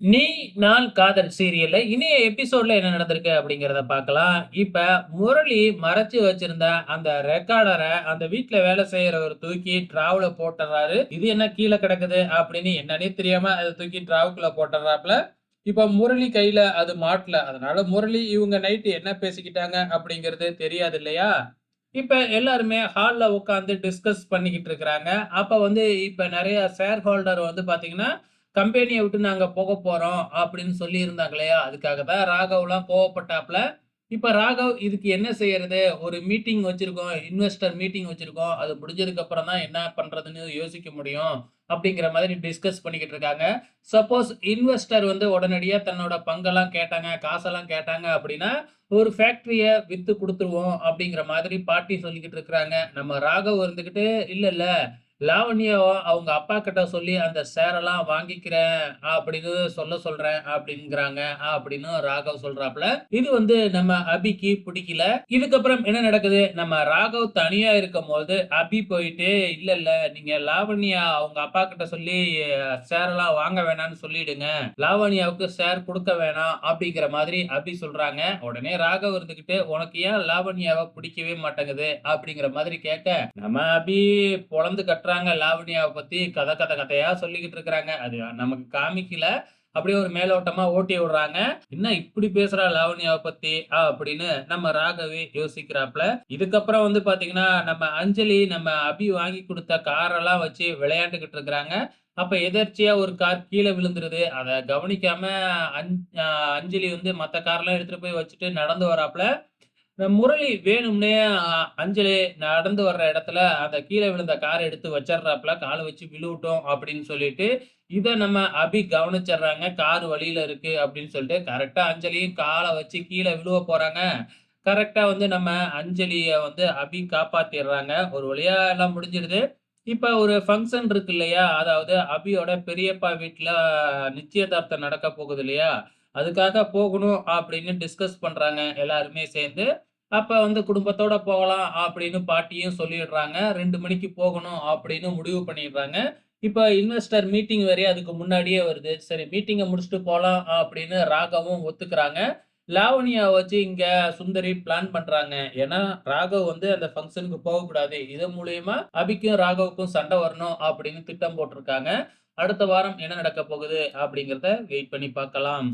நீ நான் காதல் சீரியல்ல இனிய எபிசோட்ல என்ன நடந்திருக்கு அப்படிங்கிறத பார்க்கலாம். இப்ப முரளி மறைச்சு வச்சிருந்த அந்த ரெக்கார்டரை அந்த வீட்டுல வேலை செய்யறவர் தூக்கி டிராவுல போட்டுறாரு. இது என்ன கீழே கிடக்குது அப்படின்னு என்னன்னே தெரியாம அதை தூக்கி டிராவுக்குள்ள போட்டுறாப்ல. இப்ப முரளி கையில அது மாட்டல. அதனால முரளி இவங்க நைட்டு என்ன பேசிக்கிட்டாங்க அப்படிங்கிறது தெரியாது இல்லையா? இப்ப எல்லாருமே ஹால்ல உட்காந்து டிஸ்கஸ் பண்ணிக்கிட்டு இருக்கிறாங்க. அப்ப வந்து இப்ப நிறைய ஷேர் ஹோல்டர் வந்து பார்த்தீங்கன்னா, கம்பெனியை விட்டு நாங்கள் போக போகிறோம் அப்படின்னு சொல்லியிருந்தாங்க இல்லையா? அதுக்காக தான் ராகவ்லாம் கோவப்பட்டாப்புல இப்போ ராகவ் இதுக்கு என்ன செய்யறது? ஒரு மீட்டிங் வச்சுருக்கோம் இன்வெஸ்டர் மீட்டிங் வச்சுருக்கோம் அது முடிஞ்சதுக்கப்புறம் தான் என்ன பண்ணுறதுன்னு யோசிக்க முடியும். அப்படிங்கிற மாதிரி டிஸ்கஸ் பண்ணிக்கிட்டு இருக்காங்க. சப்போஸ் இன்வெஸ்டர் வந்து உடனடியாக தன்னோட பங்கெல்லாம் கேட்டாங்க, காசெல்லாம் கேட்டாங்க அப்படின்னா, ஒரு ஃபேக்ட்ரியை விற்று கொடுத்துருவோம் அப்படிங்கிற மாதிரி பாட்டி சொல்லிக்கிட்டு இருக்கிறாங்க. நம்ம ராகவ் இருந்துக்கிட்டு இல்லை இல்லை லாவண்யாவோ அவங்க அப்பா கிட்ட சொல்லி அந்த சேரெல்லாம் வாங்கிக்கிறேன் அப்படின்னு சொல்ல சொல்றேன் அப்படிங்கிறாங்க அப்படின்னு ராகவ் சொல்றாப்ல. இது வந்து நம்ம அபிக்கு பிடிக்கல. இதுக்கப்புறம் என்ன நடக்குது? நம்ம ராகவ் தனியா இருக்கும்போது அபி போயிட்டு, இல்ல இல்ல நீங்க லாவண்யா அவங்க அப்பா கிட்ட சொல்லி சேரெல்லாம் வாங்க வேணாம்னு சொல்லிடுங்க. லாவண்யாவுக்கு சேர் கொடுக்க வேணாம் அப்படிங்கிற மாதிரி அபி சொல்றாங்க. உடனே ராகவ் இருந்துகிட்டு, உனக்கு ஏன் லாவண்யாவை பிடிக்கவே மாட்டேங்குது? அப்படிங்கிற மாதிரி கேட்க, நம்ம அபி பொளந்து கட்டுறாங்க லாவணியாவை பத்தி கதை கதை கதையா சொல்லிக்கிட்டு இருக்கிறாங்க. அது நமக்கு காமிக்கல. அப்படியே ஒரு மேலோட்டமா ஓட்டி விடுறாங்க. என்ன இப்படி பேசுறா லாவணியாவை பத்தி? அப்படின்னு நம்ம ராகவே யோசிக்கிறாப்ல. இதுக்கப்புறம் வந்து பாத்தீங்கன்னா நம்ம அஞ்சலி நம்ம அபி வாங்கி கொடுத்த காரெல்லாம் வச்சு விளையாண்டுகிட்டு இருக்கிறாங்க. அப்ப எதர்ச்சியா ஒரு கார் கீழே விழுந்துருது. அதை கவனிக்காம அஞ்சலி வந்து மத்த கார்லாம் எடுத்துட்டு போய் வச்சுட்டு நடந்து வராப்ல. முரளி வேணும்னே அஞ்சலி நடந்து வர்ற இடத்துல அந்த கீழே விழுந்த காரை எடுத்து வச்சிடுறாப்புல காலை வச்சு விழுவிட்டோம் அப்படின்னு சொல்லிட்டு. இதை நம்ம அபி கவனிச்சிடுறாங்க கார் வழியில இருக்கு அப்படின்னு சொல்லிட்டு. கரெக்டாக அஞ்சலியும் காலை வச்சு கீழே விழுவ போறாங்க. கரெக்டாக வந்து நம்ம அஞ்சலிய வந்து அபி காப்பாத்திடுறாங்க ஒரு வழியா எல்லாம் முடிஞ்சிடுது இப்ப ஒரு ஃபங்க்ஷன் இருக்கு இல்லையா? அதாவது அபியோட பெரியப்பா வீட்டில் நிச்சயதார்த்தம் நடக்க போகுது இல்லையா? அதுக்காக போகணும் அப்படின்னு டிஸ்கஸ் பண்றாங்க எல்லாருமே சேர்ந்து. அப்போ வந்து குடும்பத்தோட போகலாம் அப்படின்னு பாட்டியும் சொல்லிடுறாங்க. ரெண்டு மணிக்கு போகணும் அப்படின்னு முடிவு பண்ணிடுறாங்க. இப்போ இன்வெஸ்டர் மீட்டிங் வரையும் அதுக்கு முன்னாடியே வருது. சரி மீட்டிங்கை முடிச்சுட்டு போகலாம் அப்படின்னு ராகவும் ஒத்துக்கிறாங்க. லாவணியா வச்சு இங்க சுந்தரி பிளான் பண்றாங்க. ஏன்னா ராகவ் வந்து அந்த ஃபங்க்ஷனுக்கு போகக்கூடாது. இதன் மூலியமா அபிக்கும், ராகவுக்கும் சண்டை வரணும் அப்படின்னு திட்டம் போட்டிருக்காங்க. அடுத்த வாரம் என்ன நடக்க போகுது அப்படிங்கிறத வெயிட் பண்ணி பார்க்கலாம்.